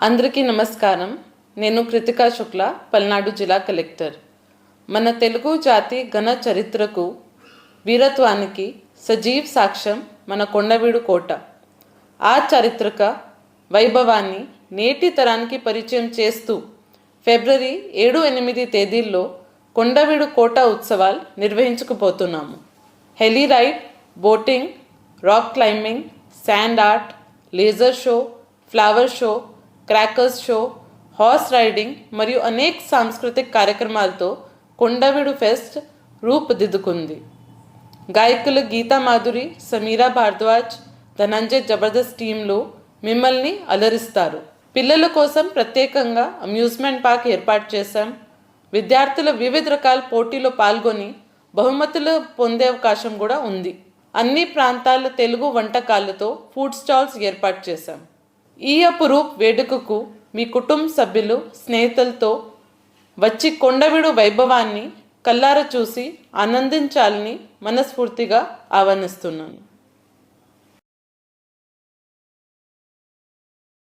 అందరికీ నమస్కారం. నేను కృతికా శుక్ల పల్నాడు జిల్లా కలెక్టర్. మన తెలుగు జాతి ఘన చరిత్రకు వీరత్వానికి సజీవ్ సాక్ష్యం మన కొండవీడు కోట. ఆ చారిత్రక వైభవాన్ని నేటి తరానికి పరిచయం చేస్తూ ఫిబ్రవరి ఏడు ఎనిమిది తేదీల్లో కొండవీడు కోట ఉత్సవాలు నిర్వహించుకుపోతున్నాము. Heli ride boating rock climbing sand art laser show flower show crackers show horse riding మరియు అనేక సాంస్కృతిక కార్యక్రమాలతో కొండవీడు ఫెస్ట్ రూపుదిద్దుకుంది. గాయకులు గీతా మాధురి సమీరా భారద్వాజ్ ధనంజయ్ జబర్దస్త్ టీంలు మిమ్మల్ని అలరిస్తారు. పిల్లల కోసం ప్రత్యేకంగా అమ్యూజ్మెంట్ పార్క్ ఏర్పాటు చేశాం. విద్యార్థులు వివిధ రకాల పోటీలో పాల్గొని బహుమతులు పొందే అవకాశం కూడా ఉంది. అన్ని ప్రాంతాల తెలుగు వంటకాలతో ఫుడ్ స్టాల్స్ ఏర్పాటు చేశాం. ఈ అపురూప్ వేడుకకు మీ కుటుంబ సభ్యులు స్నేహితులతో వచ్చి కొండవిడు వైభవాన్ని కల్లార చూసి ఆనందించాలని మనస్ఫూర్తిగా ఆహ్వానిస్తున్నాను.